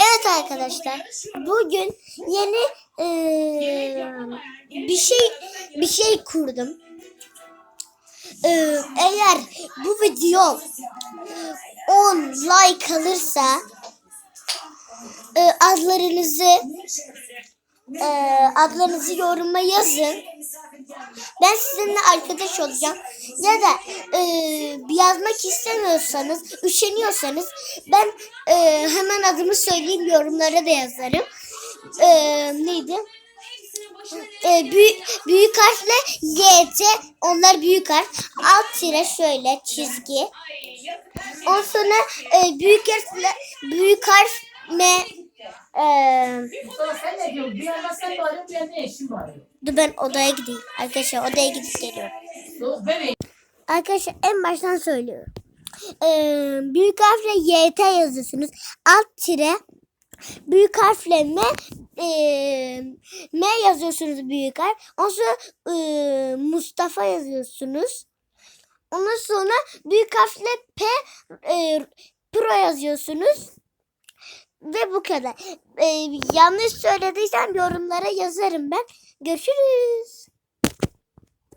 Evet arkadaşlar. Bugün yeni eee, bir şey bir şey kurdum. Eee, eğer bu video 10 like alırsa eee, adlarınızı eee, adlarınızı yoruma yazın. Ben sizinle arkadaş olacağım. Ya da eee, yazmak istemiyorsanız, üşeniyorsanız ben eee, hemen adımı söyleyeyim yorumlara da yazarım. Eee, neydi? Eee, büyük, büyük harfle YT, onlar büyük harf. Alt tire şöyle çizgi. Ondan sonra eee, büyük harfle büyük harf M bağırıyor. dur ben odaya gideyim. Arkadaşlar odaya gidip geliyorum. Arkadaşlar en baştan söylüyorum. Ee, büyük harfle YT yazıyorsunuz. Alt tire büyük harfle M e, M yazıyorsunuz büyük harf. Ondan sonra e, Mustafa yazıyorsunuz. Ondan sonra büyük harfle P e, Pro yazıyorsunuz. Ve bu kadar. E, yanlış söylediysem yorumlara yazarım ben. Görüşürüz.